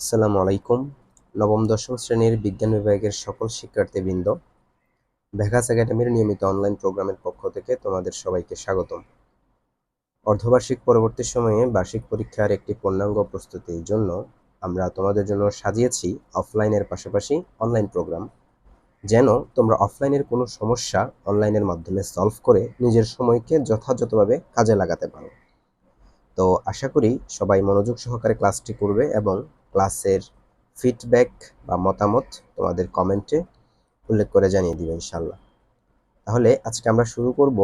আসসালামু আলাইকুম। নবম, দশম শ্রেণির বিজ্ঞান বিভাগের সকল শিক্ষার্থীবৃন্দ ভ্যাগাস একাডেমির নিয়মিত অনলাইন প্রোগ্রামের পক্ষ থেকে তোমাদের সবাইকে স্বাগতম। অর্ধবার্ষিক পরবর্তী সময়ে বার্ষিক পরীক্ষার একটি পূর্ণাঙ্গ প্রস্তুতির জন্য আমরা তোমাদের জন্য সাজিয়েছি অফলাইনের পাশাপাশি অনলাইন প্রোগ্রাম যেন তোমরা অফলাইনের কোনো সমস্যা অনলাইনের মাধ্যমে সলভ করে নিজের সময়কে যথাযথভাবে কাজে লাগাতে পারো। তো আশা করি সবাই মনোযোগ সহকারে ক্লাসটি করবে এবং ক্লাসের ফিডব্যাক বা মতামত তোমাদের কমেন্টে উল্লেখ করে জানিয়ে দিবে ইনশাল্লাহ তাহলে আজকে আমরা শুরু করব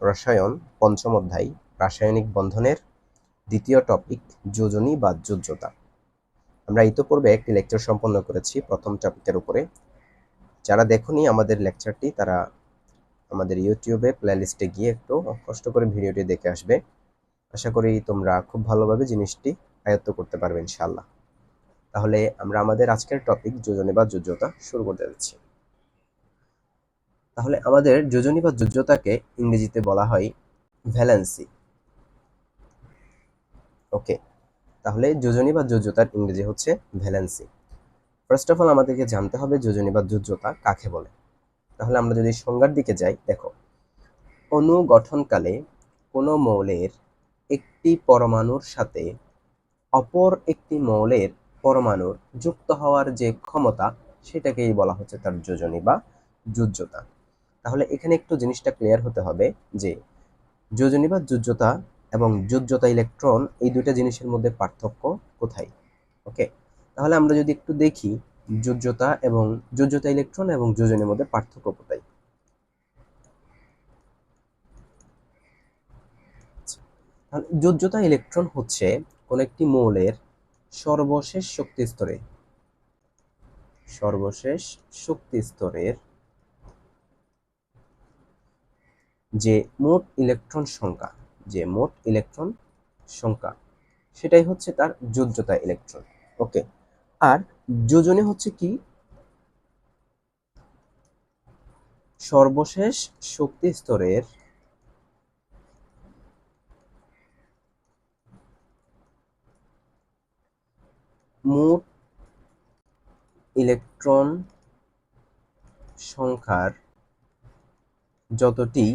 রসায়ন পঞ্চম অধ্যায়, রাসায়নিক বন্ধনের দ্বিতীয় টপিক যোজনী বা যোজ্যতা। আমরা ইতোপূর্বে একটি লেকচার সম্পন্ন করেছি প্রথম টপিকের উপরে। যারা দেখনি আমাদের লেকচারটি তারা আমাদের ইউটিউবে প্লেলিস্টে গিয়ে একটু কষ্ট করে ভিডিওটি দেখে আসবে। আশা করি তোমরা খুব ভালোভাবে জিনিসটি আয়ত্ত করতে পারবে ইনশাল্লাহ তাহলে আমরা আমাদের আজকের টপিক যোজনী বা যোজ্যতা শুরু করতে যাচ্ছি। তাহলে আমাদের যোজনী বা যোজ্যতাকে ইংরেজিতে বলা হয় ভ্যালেন্সি। ওকে, তাহলে যোজনী বা যোজ্যতার ইংরেজি হচ্ছে ভ্যালেন্সি। ফার্স্ট অফ অল আমাদেরকে জানতে হবে যোজনী বা যোজ্যতা কাকে বলে। তাহলে আমরা যদি সংজ্ঞার দিকে যাই, দেখো। অণু গঠনকালে কোনো মৌলের একটি পরমাণুর সাথে। অপর একটি মৌলের পরমাণুর যুক্ত হওয়ার যে ক্ষমতা, সেটাকেই বলা হচ্ছে তার যোজনী বা যুজ্যতা। তাহলে এখানে একটু জিনিসটা ক্লিয়ার হতে হবে যে, যোজনী বা যুজ্যতা এবং যুজ্যতা ইলেকট্রন এই দুইটা জিনিসের মধ্যে পার্থক্য কোথায়? ওকে তাহলে আমরা যদি একটু দেখি, যুজ্যতা এবং যুজ্যতা ইলেকট্রন এবং যোজনের মধ্যে পার্থক্য কোথায়? যোজ্যতা ইলেকট্রন হচ্ছে কোন একটি মৌলের সর্বশেষ শক্তি স্তরে। সর্বশেষ শক্তি স্তরের যে মোট ইলেকট্রন সংখ্যা, যে মোট ইলেকট্রন সংখ্যা, সেটাই হচ্ছে তার যোজ্যতা ইলেকট্রন। ওকে, আর যোজনে হচ্ছে কি? সর্বশেষ শক্তি স্তরের মোট ইলেকট্রন সংখ্যার যতটি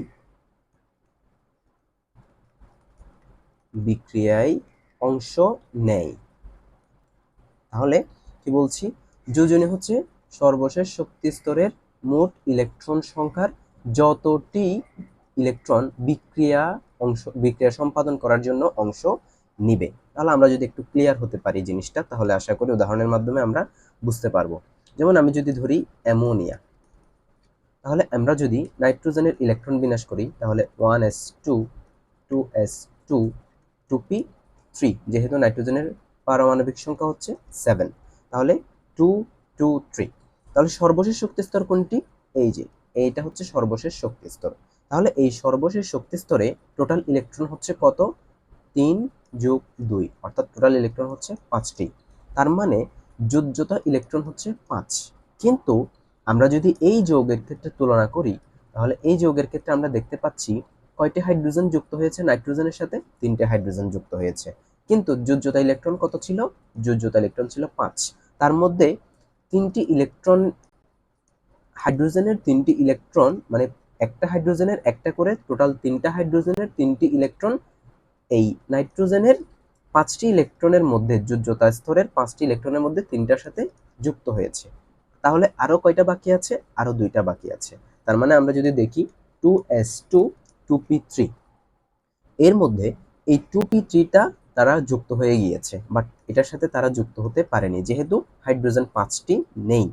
বিক্রিয়ায় অংশ নেয়। তাহলে কি বলছি? যোজনী হচ্ছে সর্বশেষ শক্তি স্তরের মোট ইলেকট্রন সংখ্যার যতটি ইলেকট্রন বিক্রিয়া অংশ, বিক্রিয়া সম্পাদন করার জন্য অংশ নিবে। তাহলে আমরা যদি একটু ক্লিয়ার হতে পারি জিনিসটা, তাহলে আশা করি উদাহরণের মাধ্যমে আমরা বুঝতে পারব। যেমন আমি যদি ধরি অ্যামোনিয়া, তাহলে আমরা যদি নাইট্রোজেনের ইলেকট্রন বিনাশ করি, তাহলে one S two two S two two P three যেহেতু নাইট্রোজেনের পারমাণবিক সংখ্যা হচ্ছে সেভেন তাহলে টু টু থ্রি তাহলে সর্বশেষ শক্তি স্তর কোনটি? এই যে, এইটা হচ্ছে সর্বশেষ শক্তি স্তর। তাহলে এই সর্বশেষ শক্তি স্তরে টোটাল ইলেকট্রন হচ্ছে কত? তিন যোগ দুই, অর্থাৎ টোটাল ইলেকট্রন হচ্ছে পাঁচটি। তার মানে যোজ্যতা ইলেকট্রন হচ্ছে পাঁচ। কিন্তু আমরা যদি এই যৌগের ক্ষেত্রে তুলনা করি, তাহলে এই যৌগের ক্ষেত্রে আমরা দেখতে পাচ্ছি কয়টি হাইড্রোজেন যুক্ত হয়েছে? নাইট্রোজেনের সাথে তিনটে হাইড্রোজেন যুক্ত হয়েছে। কিন্তু যোজ্যতা ইলেকট্রন কত ছিল? যোজ্যতা ইলেকট্রন ছিল পাঁচ। তার মধ্যে তিনটি ইলেকট্রন, হাইড্রোজেনের তিনটি ইলেকট্রন মানে একটা হাইড্রোজেনের একটা করে, টোটাল তিনটা হাইড্রোজেনের তিনটি ইলেকট্রন এই নাইট্রোজেনের পাঁচটি ইলেকট্রনের মধ্যে যোজ্যতা স্তরের পাঁচটি ইলেকট্রনের মধ্যে তিনটার সাথে যুক্ত হয়েছে। তাহলে আরও কয়টা বাকি আছে? আরও দুইটা বাকি আছে। তার মানে আমরা যদি দেখি two S two two P three এর মধ্যে এই টু পি থ্রিটা তারা যুক্ত হয়ে গিয়েছে বাট এটার সাথে তারা যুক্ত হতে পারেনি, যেহেতু হাইড্রোজেন পাঁচটি নেই।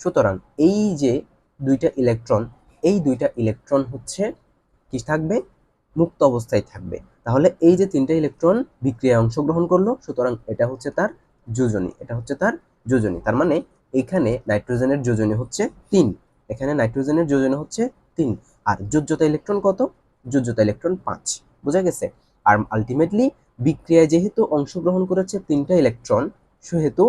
সুতরাং এই যে দুইটা ইলেকট্রন, এই দুইটা ইলেকট্রন হচ্ছে কি থাকবে? মুক্ত অবস্থায় থাকবে। তাহলে এই যে তিনটা ইলেকট্রন বিক্রিয়ায় অংশগ্রহণ করল, সুতরাং এটা হচ্ছে তার যোজনী, এটা হচ্ছে তার যোজনী। তার মানে এখানে নাইট্রোজেনের যোজনী হচ্ছে তিন, এখানে নাইট্রোজেনের যোজনী হচ্ছে তিন। আর যোজ্যতা ইলেকট্রন কত? যোজ্যতা ইলেকট্রন পাঁচ, বোঝা গেছে? আর আলটিমেটলি বিক্রিয়ায় যেহেতু অংশগ্রহণ করেছে তিনটা ইলেকট্রন সেহেতু,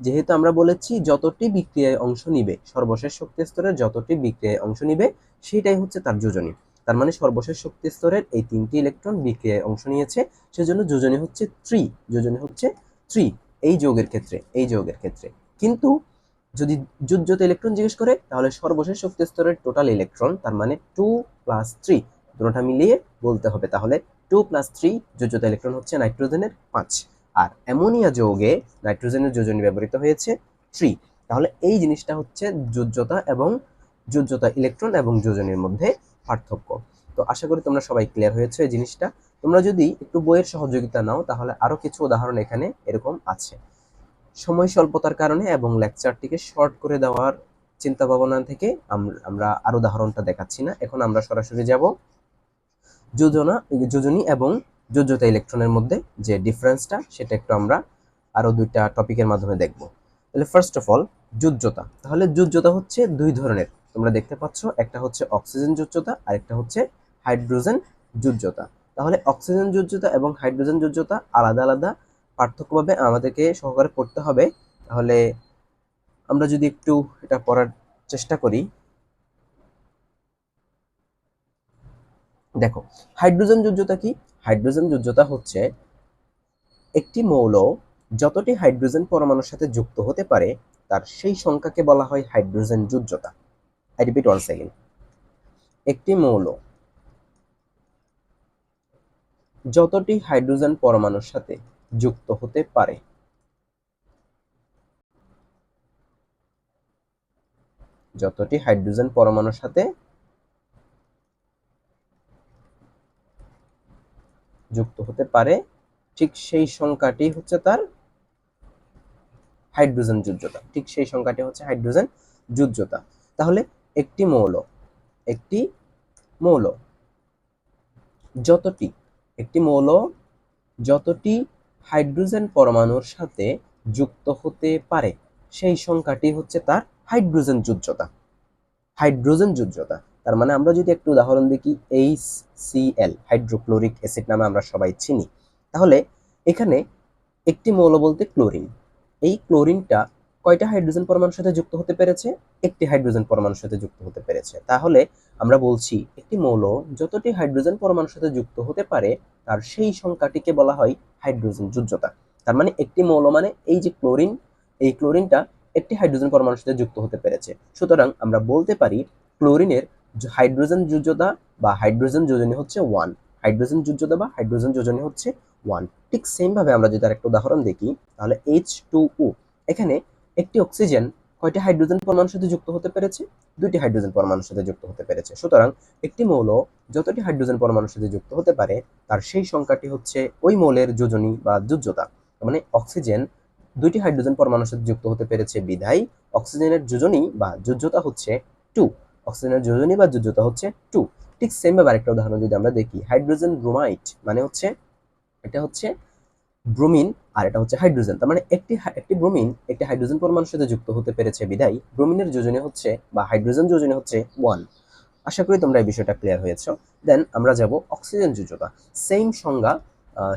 যেহেতু আমরা বলেছি যতটি বিক্রিয়ায় অংশ নিবে, সর্বশেষ শক্তি স্তরের যতটি বিক্রিয়ায় অংশ নিবে, সেটাই হচ্ছে তার যোজনী। তার মানে সর্বশেষ শক্তি স্তরের এই তিনটি ইলেকট্রন বিক্রিয়ায় অংশ নিয়েছে, সেজন্য যোজনী হচ্ছে থ্রি যোজনী হচ্ছে থ্রি এই যৌগের ক্ষেত্রে, এই যৌগের ক্ষেত্রে। কিন্তু যদি যোজ্যতা ইলেকট্রন জিজ্ঞেস করে, তাহলে সর্বশেষ শক্তি স্তরের টোটাল ইলেকট্রন, তার মানে টু প্লাস থ্রি দুটোটা মিলিয়ে বলতে হবে। তাহলে টু প্লাস থ্রি যোজ্যতা ইলেকট্রন হচ্ছে নাইট্রোজেনের পাঁচ। আর অ্যামোনিয়া যৌগে নাইট্রোজেনের যোজনী ব্যবহৃত হয়েছে থ্রি তাহলে এই জিনিসটা হচ্ছে যোজ্যতা এবং যোজ্যতা ইলেকট্রন এবং যোজনীর মধ্যে পার্থক্য তো আশা করি তোমরা সবাই ক্লিয়ার হয়েছে এই জিনিসটা। তোমরা যদি একটু বইয়ের সহযোগিতা নাও, তাহলে আরও কিছু উদাহরণ এখানে এরকম আছে। সময় স্বল্পতার কারণে এবং লেকচারটিকে শর্ট করে দেওয়ার চিন্তা ভাবনা থেকে আমরা আর উদাহরণটা দেখাচ্ছি না। এখন আমরা সরাসরি যাব যোজনা, যোজনী এবং যোজ্যতা ইলেকট্রনের মধ্যে যে ডিফারেন্সটা সেটা একটু আমরা আরও দুইটা টপিকের মাধ্যমে দেখব। তাহলে ফার্স্ট অফ অল যোজ্যতা। তাহলে যোজ্যতা হচ্ছে দুই ধরনের। তোমরা দেখতে পাচ্ছ, একটা হচ্ছে অক্সিজেন যোজ্যতা আর একটা হচ্ছে হাইড্রোজেন যোজ্যতা। তাহলে অক্সিজেন যোজ্যতা এবং হাইড্রোজেন যোজ্যতা আলাদা আলাদা পার্থক্যভাবে আমাদেরকে সহকারে পড়তে হবে। তাহলে আমরা যদি একটু এটা পড়ার চেষ্টা করি। দেখো, হাইড্রোজেন যোজ্যতা কি? হাইড্রোজেন যোজ্যতা হচ্ছে একটি মৌল, যতটি হাইড্রোজেন পরমাণুর সাথে যুক্ত হতে পারে, তার সেই সংখ্যাকে বলা হয় হাইড্রোজেন যোজ্যতা। আই রিপিট ওয়ান সেকেন্ড একটি মৌল। যতটি হাইড্রোজেন পরমাণুর সাথে যুক্ত হতে পারে। যতটি হাইড্রোজেন পরমাণুর সাথে যুক্ত হতে পারে, ঠিক সেই সংখ্যাটি হচ্ছে তার হাইড্রোজেন যোজ্যতা। ঠিক সেই সংখ্যাটি হচ্ছে হাইড্রোজেন যোজ্যতা। তাহলে একটি মৌল একটি মৌল। যতটি, একটি মৌল যতটি হাইড্রোজেন পরমাণুর সাথে যুক্ত হতে পারে, সেই সংখ্যাটি হচ্ছে তার হাইড্রোজেন যোজ্যতা। হাইড্রোজেন যুজ্যতা, তার মানে আমরা যদি একটু উদাহরণ দেখি H C L hydrochloric acid নামে আমরা সবাই চিনি। তাহলে এখানে একটি মৌল বলতে ক্লোরিন। এই ক্লোরিনটা কয়টা হাইড্রোজেন পরমাণুর সাথে যুক্ত হতে পেরেছে? একটি হাইড্রোজেন পরমাণুর সাথে যুক্ত হতে পেরেছে। তাহলে আমরা বলছি, একটি মৌল যতটি হাইড্রোজেন পরমাণুর সাথে যুক্ত হতে পারে, তার সেই সংখ্যাটিকে বলা হয় হাইড্রোজেন যোজ্যতা। তার মানে একটি মৌল মানে এই যে ক্লোরিন, এই ক্লোরিনটা একটি হাইড্রোজেন পরমাণুর সাথে যুক্ত হতে পেরেছে। সুতরাং আমরা বলতে পারি, ক্লোরিনের হাইড্রোজেন যোজ্যতা বা হাইড্রোজেন যোজনী হচ্ছে ওয়ান হাইড্রোজেন যোজ্যতা বা হাইড্রোজেন যোজনী হচ্ছে ওয়ান ঠিক সেমভাবে আমরা যদি আরেকটা উদাহরণ দেখি, তাহলে এইচ টু ও এখানে একটি অক্সিজেন কয়টি হাইড্রোজেন পরমাণুর সাথে যুক্ত হতে পেরেছে? দুইটি হাইড্রোজেন পরমাণুর সাথে যুক্ত হতে পেরেছে। সুতরাং একটি মৌল যতটি হাইড্রোজেন পরমাণুর সাথে যুক্ত হতে পারে, তার সেই সংখ্যাটি হচ্ছে ওই মৌলের যোজনী বা যোজ্যতা। মানে অক্সিজেন দুইটি হাইড্রোজেন পরমাণুর সাথে যুক্ত হতে পেরেছে বিধায় অক্সিজেনের যোজনী বা যোজ্যতা হচ্ছে টু। অক্সিজেনের যোজনী বা যোজ্যতা হচ্ছে টু। ঠিক সেম ভাবে একটা উদাহরণ যদি আমরা দেখি, হাইড্রোজেন ব্রোমাইট মানে হচ্ছে, এটা হচ্ছে ব্রোমিন আর এটা হচ্ছে হাইড্রোজেন। তার মানে একটি একটি ব্রোমিন একটি হাইড্রোজেন পরমাণুর সাথে যুক্ত হতে পেরেছে, বিদায়। ব্রোমিনের যোজনী হচ্ছে বা হাইড্রোজেন যোজনী হচ্ছে ওয়ান আশা করি তোমরা এই বিষয়টা ক্লিয়ার হয়েছ। দেন আমরা যাব অক্সিজেন যোজ্যতা। সেম সংজ্ঞা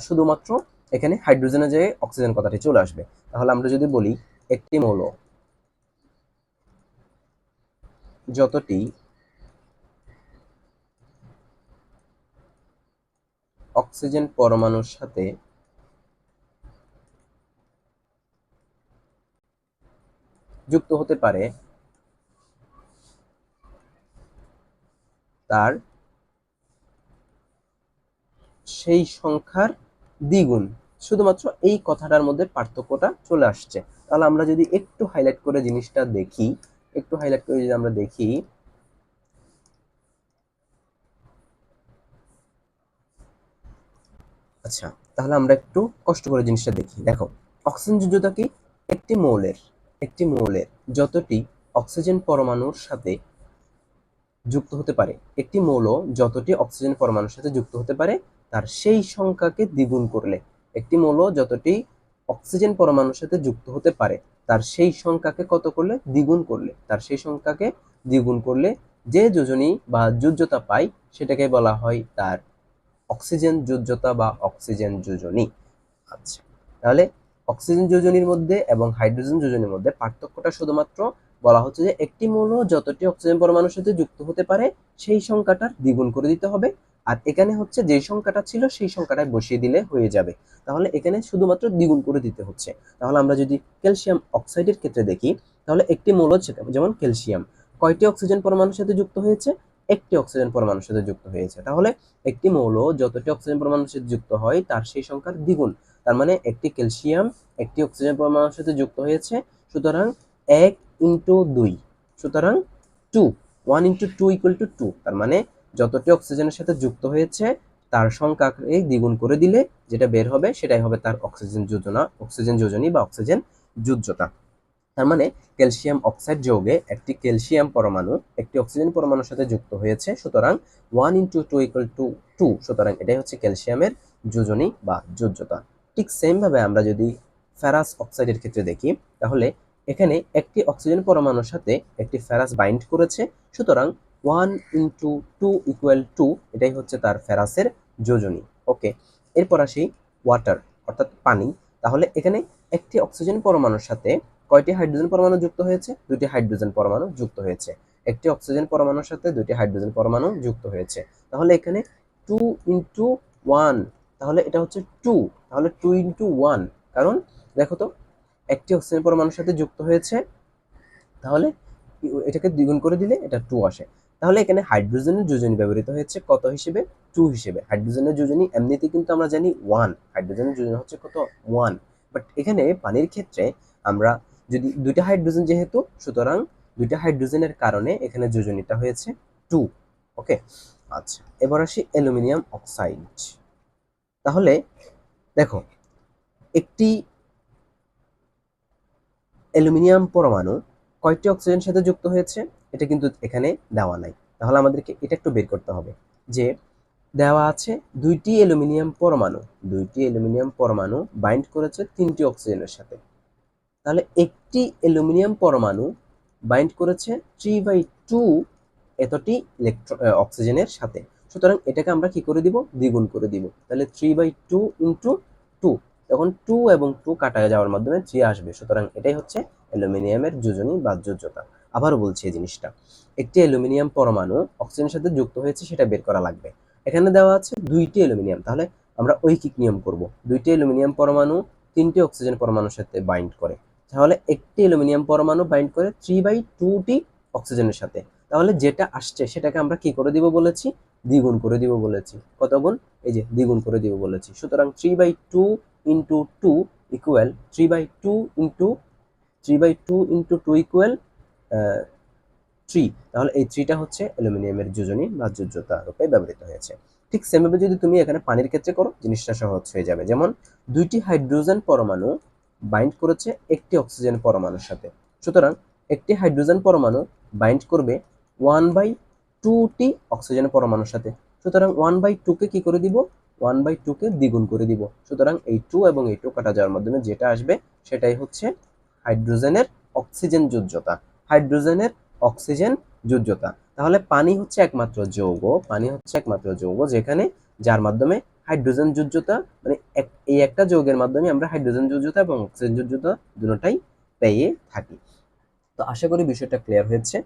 শুধুমাত্র এখানে হাইড্রোজেনের যে অক্সিজেন কথাটি চলে আসবে। তাহলে আমরা যদি বলি একটি মৌল যতটি অক্সিজেন পরমাণুর সাথে যুক্ত হতে পারে তার সেই সংখ্যার দ্বিগুণ। শুধুমাত্র এই কথাটার মধ্যে পার্থক্যটা চলে আসছে। তাহলে আমরা যদি একটু হাইলাইট করে জিনিসটা দেখি, একটু হাইলাইট করে যদি আমরা দেখি আচ্ছা তাহলে আমরা একটু কষ্ট করে জিনিসটা দেখি। দেখো, অক্সিজেন যোজ্যতা কি? একটি মৌলের। একটি মৌলের যতটি অক্সিজেন পরমাণুর সাথে যুক্ত হতে পারে, একটি মৌল যতটি অক্সিজেন পরমাণুর সাথে যুক্ত হতে পারে, তার সেই সংখ্যাকে দ্বিগুণ করলে। একটি মৌল যতটি অক্সিজেন পরমাণুর সাথে যুক্ত হতে পারে, তার সেই সংখ্যাকে কত করলে? দ্বিগুণ করলে। তার সেই সংখ্যাকে দ্বিগুণ করলে যে যোজনী বা যোজ্যতা পায়, সেটাকে বলা হয় তার অক্সিজেন যোজ্যতা বা অক্সিজেন যোজনী। আচ্ছা তাহলে অক্সিজেন যোজনীর মধ্যে এবং হাইড্রোজেন যোজনীর মধ্যে পার্থক্যটা শুধুমাত্র বলা হচ্ছে যে একটি মৌল যতটি অক্সিজেন পরমাণুর সাথে যুক্ত হতে পারে, সেই সংখ্যাটার দ্বিগুণ করে দিতে হবে। আর এখানে হচ্ছে যে সংখ্যাটা ছিল, সেই সংখ্যাটায় বসিয়ে দিলে হয়ে যাবে। তাহলে এখানে শুধুমাত্র দ্বিগুণ করে দিতে হচ্ছে। তাহলে আমরা যদি ক্যালসিয়াম অক্সাইডের ক্ষেত্রে দেখি, তাহলে একটি মৌল হচ্ছে যেমন ক্যালসিয়াম। কয়টি অক্সিজেন পরমাণুর সাথে যুক্ত হয়েছে? একটি অক্সিজেন পরমাণুর সাথে যুক্ত হয়েছে। তাহলে একটি মৌল যতটি অক্সিজেন পরমাণুর সাথে যুক্ত হয়, তার সেই সংখ্যার দ্বিগুণ। তার মানে একটি ক্যালসিয়াম, একটি অক্সিজেন পরমাণুর সাথে যুক্ত হয়েছে, সুতরাং এক ইন্টু দুই, সুতরাং two one into two equal two two তার মানে যতটি অক্সিজেনের সাথে যুক্ত হয়েছে, তার সংখ্যাকে দ্বিগুণ করে দিলে যেটা বের হবে, সেটাই হবে তার অক্সিজেন যোজনা, অক্সিজেন যোজনী বা অক্সিজেন যুজ্যতা। তার মানে ক্যালসিয়াম অক্সাইড যৌগে একটি ক্যালসিয়াম পরমাণু, একটি অক্সিজেন পরমাণুর সাথে যুক্ত হয়েছে, সুতরাং one into two equal two two সুতরাং এটাই হচ্ছে ক্যালসিয়ামের যোজনী বা যোজ্যতা। ঠিক সেমভাবে আমরা যদি ফেরাস অক্সাইডের ক্ষেত্রে দেখি, তাহলে এখানে একটি অক্সিজেন পরমাণুর সাথে একটি ফেরাস বাইন্ড করেছে। সুতরাং one into two equal two এটাই হচ্ছে তার ফেরাসের যোজনী। ওকে এরপর আসি ওয়াটার অর্থাৎ পানি। তাহলে এখানে একটি অক্সিজেন পরমাণুর সাথে কয়টি হাইড্রোজেন পরমাণু যুক্ত হয়েছে? দুটি হাইড্রোজেন পরমাণু যুক্ত হয়েছে। একটি অক্সিজেন পরমাণুর সাথে দুটি হাইড্রোজেন পরমাণু যুক্ত হয়েছে। তাহলে এখানে টু ইন্টু ওয়ান তাহলে এটা হচ্ছে টু তাহলে টু ইন্টু ওয়ান কারণ দেখো তো, একটি অক্সিজেন পরমাণুর সাথে যুক্ত হয়েছে, তাহলে এটাকে দ্বিগুণ করে দিলে এটা টু আসে। তাহলে এখানে হাইড্রোজেনের যোজনী ব্যবহৃত হয়েছে কত হিসেবে? টু হিসেবে। হাইড্রোজেনের যোজনী এমনিতে কিন্তু আমরা জানি ওয়ান হাইড্রোজেনের যোজনী হচ্ছে কত? ওয়ান বাট এখানে পানির ক্ষেত্রে আমরা যদি দুইটা হাইড্রোজেন যেহেতু, সুতরাং দুইটা হাইড্রোজেনের কারণে এখানে যোজনীটা হয়েছে টু ওকে আচ্ছা এবার আসি অ্যালুমিনিয়াম অক্সাইড তাহলে দেখো, একটি অ্যালুমিনিয়াম পরমাণু কয়টি অক্সিজেনের সাথে যুক্ত হয়েছে, এটা কিন্তু এখানে দেওয়া নাই। তাহলে আমাদেরকে এটা একটু বের করতে হবে যে দেওয়া আছে দুইটি অ্যালুমিনিয়াম পরমাণু, দুইটি অ্যালুমিনিয়াম পরমাণু বাইন্ড করেছে তিনটি অক্সিজেনের সাথে। তাহলে একটি অ্যালুমিনিয়াম পরমাণু বাইন্ড করেছে থ্রি বাই টু এতটি ইলেকট্রো, অক্সিজেনের সাথে। সুতরাং এটাকে আমরা কি করে দিব? দ্বিগুণ করে দিব। তাহলে three by two into two তখন টু এবং টু কাটা যাওয়ার মাধ্যমে থ্রি আসবে। সুতরাং এটাই হচ্ছে অ্যালুমিনিয়ামের যোজনী বা যোজ্যতা। আবারও বলছি এই জিনিসটা। একটি অ্যালুমিনিয়াম পরমাণু অক্সিজেনের সাথে যুক্ত হয়েছে, সেটা বের করা লাগবে। এখানে দেওয়া আছে দুইটি অ্যালুমিনিয়াম। তাহলে আমরা ঐকিক নিয়ম করব? দুইটি অ্যালুমিনিয়াম পরমাণু তিনটি অক্সিজেন পরমাণুর সাথে বাইন্ড করে। তাহলে একটি অ্যালুমিনিয়াম পরমাণু বাইন্ড করে থ্রি বাই টুটি অক্সিজেনের সাথে। তাহলে যেটা আসছে, সেটাকে আমরা কি করে দিব বলেছি? দ্বিগুণ করে দিব বলেছি। কত গুণ? এই যে দ্বিগুণ করে দিব বলেছি। সুতরাং three by two into two equal three by two into three by two into two equal three তাহলে এই থ্রিটা হচ্ছে অ্যালুমিনিয়ামের যোজনী বা যোজ্যতা রূপে ব্যবহৃত হয়েছে। ঠিক সেমভাবে যদি তুমি এখানে পানির ক্ষেত্রে করো, জিনিসটা সহজ হয়ে যাবে। যেমন, দুইটি হাইড্রোজেন পরমাণু বাইন্ড করেছে একটি অক্সিজেন পরমাণুর সাথে। সুতরাং একটি হাইড্রোজেন পরমাণু বাইন্ড করবে ওয়ান বাই টুটি অক্সিজেনের পরমাণুর সাথে। সুতরাং ওয়ান বাই টুকে কি করে দিব? ওয়ান বাই টুকে দ্বিগুণ করে দিব। সুতরাং এই টু এবং এই টু কাটা যাওয়ার মাধ্যমে যেটা আসবে, সেটাই হচ্ছে হাইড্রোজেনের অক্সিজেন যোজ্যতা। হাইড্রোজেনের অক্সিজেন যোজ্যতা। তাহলে পানি হচ্ছে একমাত্র যৌগ। পানি হচ্ছে একমাত্র যৌগ যেখানে যার মাধ্যমে হাইড্রোজেন যোজ্যতা মানে এই একটা যৌগের মাধ্যমে আমরা হাইড্রোজেন যোজ্যতা এবং অক্সিজেন যোজ্যতা দুটোটাই পেয়ে থাকি। তো আশা করি বিষয়টা ক্লিয়ার হয়েছে।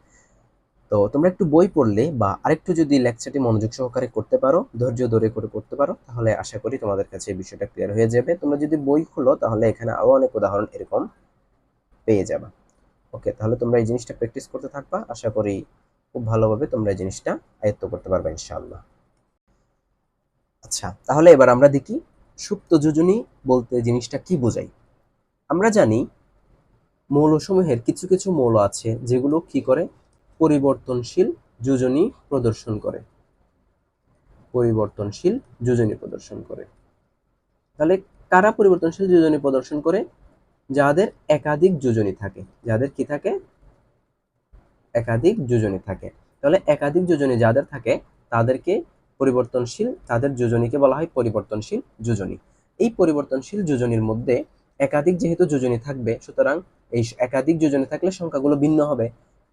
তো তোমরা একটু বই পড়লে বা আরেকটু যদি লেকচারটি মনোযোগ সহকারে করতে পারো, ধৈর্য ধরে করে করতে পারো, তাহলে আশা করি তোমাদের কাছে এই বিষয়টা ক্লিয়ার হয়ে যাবে। তোমরা যদি বই খুলো, তাহলে এখানে আরও অনেক উদাহরণ এরকম পেয়ে যাবা। ওকে তাহলে তোমরা এই জিনিসটা প্র্যাকটিস করতে থাকবা। আশা করি খুব ভালোভাবে তোমরা এই জিনিসটা আয়ত্ত করতে পারবে ইনশাআল্লাহ। আচ্ছা তাহলে এবার আমরা দেখি সুপ্ত যোজনী বলতে জিনিসটা কি বোঝাই আমরা জানি মৌলসমূহের কিছু কিছু মৌল আছে যেগুলো কি করে? পরিবর্তনশীল যোজনী প্রদর্শন করে। পরিবর্তনশীল যোজনী প্রদর্শন করে। তাহলে কারা পরিবর্তনশীল যোজনী প্রদর্শন করে? যাদের একাধিক যোজনী থাকে। যাদের কি থাকে? একাধিক যোজনী থাকে। তাহলে একাধিক যোজনী যাদের থাকে, তাদেরকে পরিবর্তনশীল, তাদের যোজনীকে বলা হয় পরিবর্তনশীল যোজনী। এই পরিবর্তনশীল যোজনীর মধ্যে একাধিক যেহেতু যোজনী থাকবে, সুতরাং এই একাধিক যোজনী থাকলে সংখ্যাগুলো ভিন্ন হবে।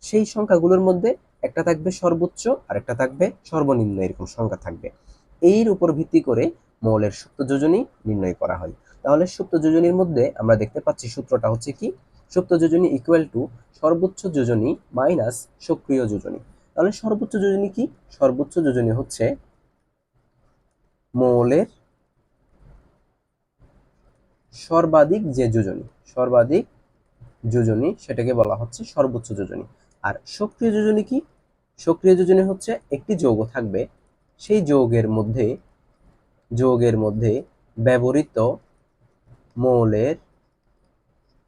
সেই সংখ্যাগুলোর মধ্যে একটা থাকবে সর্বোচ্চ আর একটা থাকবে সর্বনিম্ন, এরকম সংখ্যা থাকবে। এর উপর ভিত্তি করে মৌলের সুপ্ত যোজনী নির্ণয় করা হয়। তাহলে সুপ্ত যোজনীর মধ্যে আমরা দেখতে পাচ্ছি সূত্রটা হচ্ছে কি? সুপ্ত যোজনী ইকুয়াল টু সর্বোচ্চ যোজনী মাইনাস সক্রিয় যোজনী। তাহলে সর্বোচ্চ যোজনী কি? সর্বোচ্চ যোজনী হচ্ছে মৌলের সর্বাধিক যে যোজনী, সর্বাধিক যোজনী, সেটাকে বলা হচ্ছে সর্বোচ্চ যোজনী। আর সক্রিয় যোজনী কি? সক্রিয় যোজনী হচ্ছে একটি যৌগ থাকবে। সেই যৌগের মধ্যে যৌগের মধ্যে ব্যবহৃত মৌলের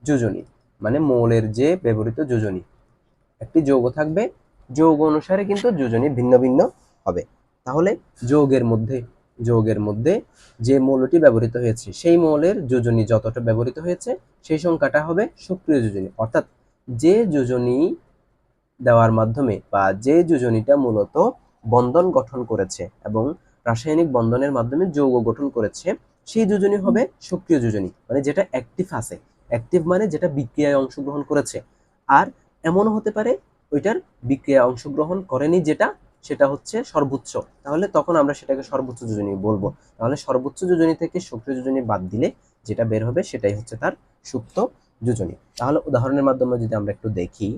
যোজনী মানে মৌলের যে ব্যবহৃত যোজনী, একটি যৌগ থাকবে। যৌগ অনুসারে কিন্তু যোজনী ভিন্ন ভিন্ন হবে। তাহলে যৌগের মধ্যে যৌগের মধ্যে যে মৌলটি ব্যবহৃত হয়েছে, সেই মৌলের যোজনী যতটা ব্যবহৃত হয়েছে, সেই সংখ্যাটা হবে সক্রিয় যোজনী। অর্থাৎ যে যোজনী দেওয়ার মাধ্যমে বা যে যোজনীটা মূলত বন্ধন গঠন করেছে এবং রাসায়নিক বন্ধনের মাধ্যমে যৌগ গঠন করেছে, সেই যোজনী হবে সক্রিয় যোজনী মানে যেটা অ্যাক্টিভ আছে। অ্যাক্টিভ মানে যেটা বিক্রিয়ায় অংশগ্রহণ করেছে। আর এমনও হতে পারে, ওইটার বিক্রিয়ায় অংশগ্রহণ করেনি যেটা, সেটা হচ্ছে সর্বোচ্চ। তাহলে তখন আমরা সেটাকে সর্বোচ্চ যোজনী বলব। তাহলে সর্বোচ্চ যোজনী থেকে সক্রিয় যোজনী বাদ দিলে যেটা বের হবে সেটাই হচ্ছে তার সুপ্ত যোজনী। তাহলে উদাহরণের মাধ্যমে যদি আমরা একটু দেখি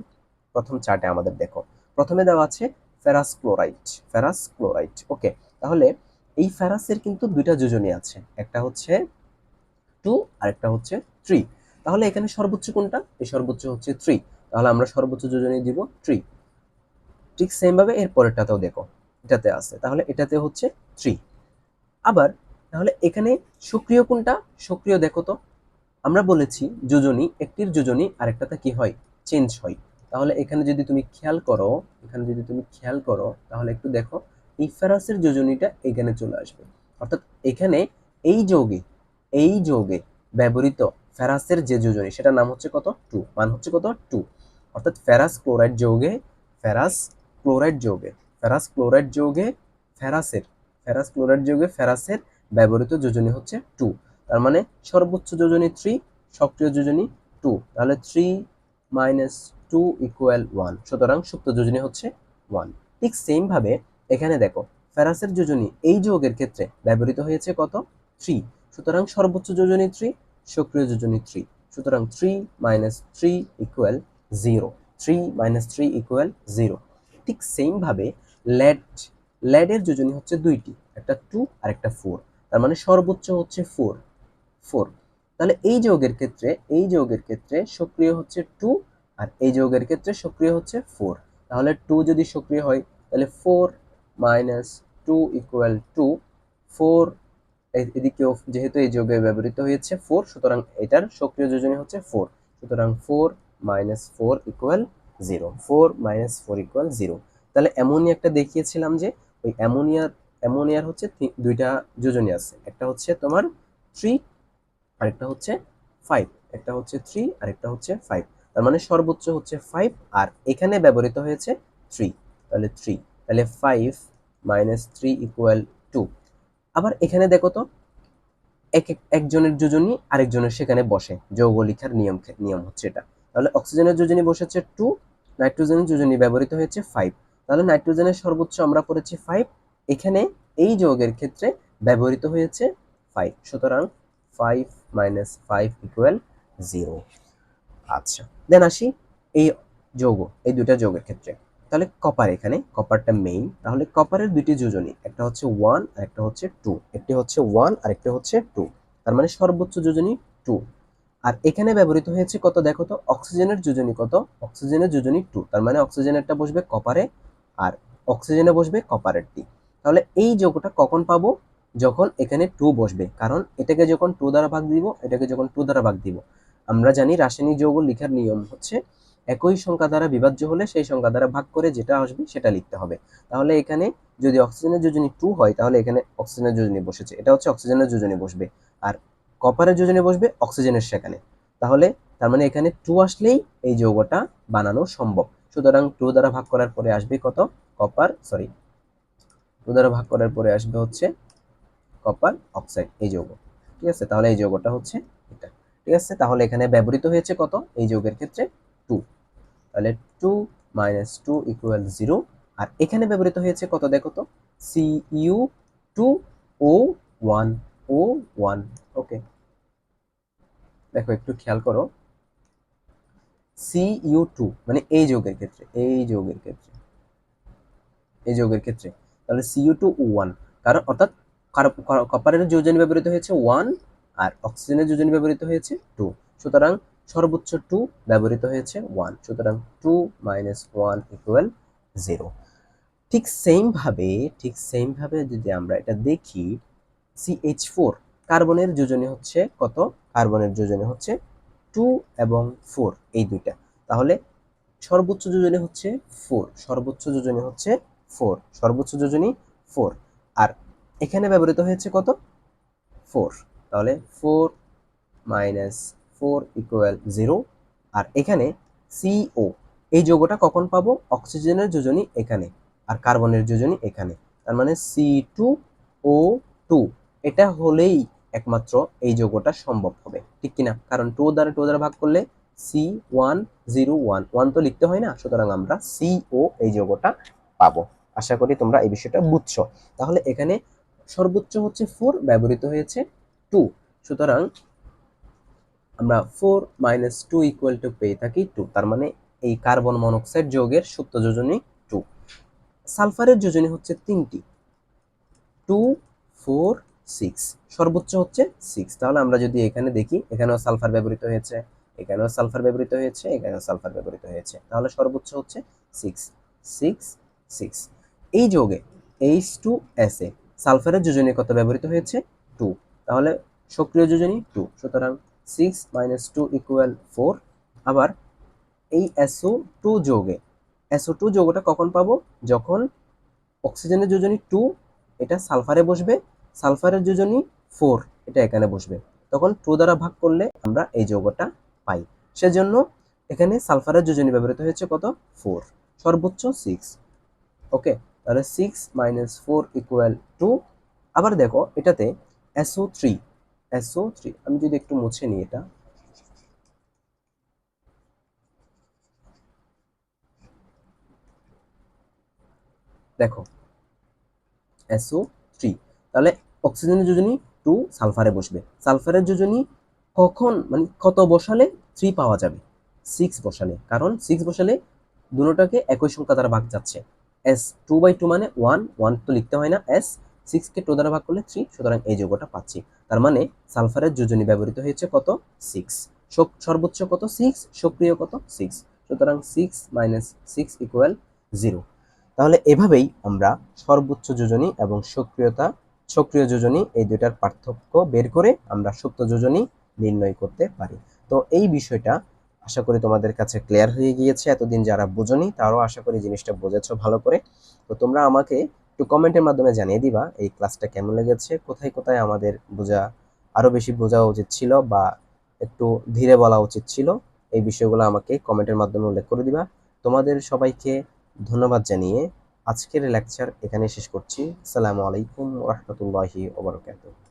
প্রথম চার্টে আমাদের দেখো। প্রথমে দেওয়া আছে ferrous chloride ferrous chloride okay? তাহলে এই ফেরাসের কিন্তু দুইটা যোজনী আছে, একটা হচ্ছে টু আর একটা হচ্ছে থ্রি। তাহলে এখানে সর্বোচ্চ কোনটা? এই সর্বোচ্চ হচ্ছে থ্রি। তাহলে আমরা সর্বোচ্চ যোজনী দিব থ্রি। ঠিক সেম ভাবে এর পরেরটাতেও দেখো, এটাতে আছে। তাহলে এটাতে হচ্ছে থ্রি। আবার, তাহলে এখানে সক্রিয় কোনটা? সক্রিয় দেখো তো। আমরা বলেছি যোজনী, একটির যোজনী আরেকটাতে কি হয়? চেঞ্জ হয়। তাহলে এখানে যদি তুমি খেয়াল করো, এখানে যদি তুমি খেয়াল করো, তাহলে একটু দেখো এই ফেরাসের যোজনীটা এখানে চলে আসবে। অর্থাৎ এখানে এই যৌগে এই যৌগে ব্যবহৃত ফেরাসের যে যোজনী, সেটার নাম হচ্ছে কত? টু মান হচ্ছে কত? টু অর্থাৎ ফেরাস ক্লোরাইড যৌগে ফেরাস ক্লোরাইড যৌগে ফেরাস ক্লোরাইড যৌগে ফেরাসের ফেরাস ক্লোরাইড যৌগে ফেরাসের ব্যবহৃত যোজনী হচ্ছে টু তার মানে সর্বোচ্চ যোজনী থ্রি সক্রিয় যোজনী টু তাহলে three minus two equal one সুতরাং সুপ্ত যোজনী হচ্ছে ওয়ান ঠিক সেম ভাবে এখানে দেখো, ফেরাসের যোজনী এই যৌগের ক্ষেত্রে ব্যবহৃত হয়েছে কত? থ্রি সুতরাং সর্বোচ্চ যোজনী থ্রি সক্রিয় যোজনী থ্রি সুতরাং three minus three equal zero three minus three equal zero ঠিক সেম ভাবে লেড লেডের যোজনী হচ্ছে দুইটি, একটা টু আর একটা ফোর তার মানে সর্বোচ্চ হচ্ছে ফোর ফোর তাহলে এই যৌগের ক্ষেত্রে, এই যৌগের ক্ষেত্রে সক্রিয় হচ্ছে টু আর এই যৌগের ক্ষেত্রে সক্রিয় হচ্ছে ফোর তাহলে টু যদি সক্রিয় হয়, তাহলে four minus two equal two four এদিকেও যেহেতু এই যোগে ব্যবহৃত হয়েছে ফোর সুতরাং এটার সক্রিয় যোজনী হচ্ছে ফোর সুতরাং four minus four equal zero four minus four equal zero তাহলে অ্যামোনিয়া একটা দেখিয়েছিলাম যে, ওই অ্যামোনিয়ার অ্যামোনিয়ার হচ্ছে দুইটা যোজনী আছে। একটা হচ্ছে তোমার থ্রি আরেকটা হচ্ছে ফাইভ একটা হচ্ছে থ্রি আরেকটা হচ্ছে ফাইভ তার মানে সর্বোচ্চ হচ্ছে ফাইভ আর এখানে ব্যবহৃত হয়েছে থ্রি তাহলে থ্রি তাহলে five minus three equal two আবার এখানে দেখো তো, এক একজনের যোজনী আরেকজনের সেখানে বসে যৌগ লিখার নিয়ম নিয়ম হচ্ছে এটা। তাহলে অক্সিজেনের যোজনী বসেছে টু নাইট্রোজেনের যোজনী ব্যবহৃত হয়েছে ফাইভ তাহলে নাইট্রোজেনের সর্বোচ্চ আমরা পড়েছি ফাইভ এখানে এই যৌগের ক্ষেত্রে ব্যবহৃত হয়েছে ফাইভ সুতরাং five minus five equal zero আচ্ছা। দেন আসি এই যৌগ, এই দুইটা যৌগের ক্ষেত্রে। তাহলে কপার এখানে কপারটা মেইন তাহলে কপারের দুইটি যোজনী, একটা হচ্ছে ওয়ান আর একটা হচ্ছে টু একটি হচ্ছে ওয়ান আর একটা হচ্ছে টু তার মানে সর্বোচ্চ যোজনী টু আর এখানে ব্যবহৃত হয়েছে কত দেখো তো? অক্সিজেনের যোজনী কত? অক্সিজেনের যোজনী টু তার মানে অক্সিজেনেরটা বসবে কপারে আর অক্সিজেনে বসবে কপারেরটি তাহলে এই যৌগটা কখন পাবো? যখন এখানে টু বসবে। কারণ এটাকে যখন টু দ্বারা ভাগ দিব, এটাকে যখন টু দ্বারা ভাগ দিব। আমরা জানি রাসায়নিক যৌগ লেখার নিয়ম হচ্ছে, একই সংখ্যা দ্বারা বিভাজ্য হলে সেই সংখ্যা দ্বারা ভাগ করে যেটা আসবে সেটা লিখতে হবে। তাহলে এখানে যদি অক্সিজেনের যোজনী টু হয়, তাহলে এখানে অক্সিজেনের যোজনী বসেছে। এটা হচ্ছে অক্সিজেনের যোজনী বসবে। আর কপারের যোজনী বসবে অক্সিজেনের সেখানে। তাহলে তার মানে এখানে টু আসলেই এই যৌগটা বানানো সম্ভব। সুতরাং টু দ্বারা ভাগ করার পরে আসবে কত? কপার সরি টু দ্বারা ভাগ করার পরে আসবে হচ্ছে কপার অক্সাইড এই যৌগ। ঠিক আছে? তাহলে এই যৌগটা হচ্ছে এটা। ঠিক আছে? তাহলে এখানে ব্যবহৃত হয়েছে কত? এই যৌগের ক্ষেত্রে টু তাহলে two minus two equal zero আর এখানে ব্যবহৃত হয়েছে কত দেখো তো? C U two O one O one okay দেখো, একটু খেয়াল করো। সি ইউ টু মানে এই যোগের ক্ষেত্রে, এই যোগের ক্ষেত্রে। এই যোগের ক্ষেত্রে। তাহলে সি ইউ টু ওয়ান কারণ, অর্থাৎ কপারের যোজনী ব্যবহৃত হয়েছে ওয়ান আর অক্সিজেনের যোজনী ব্যবহৃত হয়েছে টু সুতরাং সর্বোচ্চ টু ব্যবহৃত হয়েছে ওয়ান সুতরাং two minus one equal zero ঠিক সেম ভাবে, ঠিক সেম ভাবে যদি আমরা এটা দেখি সিএইচ ফোর কার্বনের যোজনী হচ্ছে কত? কার্বনের যোজনী হচ্ছে টু এবং ফোর এই দুইটা। তাহলে সর্বোচ্চ যোজনী হচ্ছে ফোর সর্বোচ্চ যোজনী হচ্ছে ফোর সর্বোচ্চ যোজনী ফোর আর এখানে ব্যবহৃত হয়েছে কত? ফোর তাহলে four minus four equal zero আর এখানে সিও এই যৌগটা কখন পাবো? অক্সিজেনের যোজনী এখানে আর কার্বনের যোজনী এখানে। তার মানে সি টু ও টু এটা হলেই একমাত্র এই যৌগটা সম্ভব হবে। ঠিক কিনা? কারণ টু দ্বারা টু দ্বারা ভাগ করলে C one zero one one তো লিখতে হয় না? সুতরাং আমরা সি ও এই যৌগটা পাবো। আশা করি তোমরা এই বিষয়টা বুঝছ। তাহলে এখানে সর্বোচ্চ হচ্ছে ফোর ব্যবহৃত হয়েছে টু। সুতরাং আমরা four minus two equal two পেয়ে থাকি টু। তার মানে এই কার্বন মনোক্সাইড যৌগের সুপ্ত যোজনী টু। সালফারের যোজনী হচ্ছে তিনটি। Two, four, six. সর্বোচ্চ হচ্ছে সিক্স। তাহলে আমরা যদি এখানে দেখি, এখানেও সালফার ব্যবহৃত হয়েছে, এখানেও সালফার ব্যবহৃত হয়েছে, এখানেও সালফার ব্যবহৃত হয়েছে। তাহলে সর্বোচ্চ হচ্ছে সিক্স। Six six. এই যোগে এইচ টু এস এ সালফারের যোজনী কত ব্যবহৃত হয়েছে? টু। তাহলে সক্রিয় যোজনী টু সুতরাং six minus two equal four আবার এই এসও টু যোগে এসও টু যোগটা কখন পাবো? যখন অক্সিজেনের যোজনী টু এটা সালফারে বসবে সালফারের যোজনী ফোর এটা এখানে বসবে। তখন টু দ্বারা ভাগ করলে আমরা এই যৌগটা পাই। সেজন্য এখানে সালফারের যোজনী ব্যবহৃত হয়েছে কত? ফোর সর্বোচ্চ সিক্স ওকে তাহলে six minus four equal two আবার দেখো, এটাতে এসও থ্রি এসও থ্রি আমি যদি একটু মুছে নিই এটা। দেখো এসও থ্রি তাহলে অক্সিজেনের যোজনী টু সালফারে বসবে। সালফারের যোজনী কখন মানে কত বসালে? থ্রি পাওয়া যাবে। সিক্স বসালে। কারণ সিক্স বসালে দুটোটাকে একই সংখ্যা দ্বারা ভাগ যাচ্ছে। এস টু বাই টু মানে ওয়ান ওয়ান তো লিখতে হয় না। এস সিক্সকে টু দ্বারা ভাগ করলে থ্রি সুতরাং এই যোগটা পাচ্ছি। তার মানে সালফারের যোজনী ব্যবহৃত হয়েছে কত? সিক্স সর্বোচ্চ কত? সিক্স সক্রিয় কত? সিক্স সুতরাং six minus six equal zero তাহলে এভাবেই আমরা সর্বোচ্চ যোজনী এবং সক্রিয়তা, সক্রিয় যোজনী এই দুইটার পার্থক্য বের করে আমরা সুপ্ত যোজনী নির্ণয় করতে পারি। তো এই বিষয়টা আশা করি তোমাদের কাছে ক্লিয়ার হয়ে গিয়েছে। এতদিন যারা বোঝনি, তারাও আশা করি জিনিসটা বোঝেছ ভালো করে। তো তোমরা আমাকে একটু কমেন্টের মাধ্যমে জানিয়ে দিবা, এই ক্লাসটা কেমন লেগেছে, কোথায় কোথায় আমাদের বোঝা আরও বেশি বোঝা উচিত ছিল বা একটু ধীরে বলা উচিত ছিল, এই বিষয়গুলো আমাকে কমেন্টের মাধ্যমে উল্লেখ করে দিবা। তোমাদের সবাইকে ধন্যবাদ জানিয়ে আজকের লেকচার এখানে শেষ করছি। আসসালামু আলাইকুম রহমতুল্লাহি ওবরাকাতুহ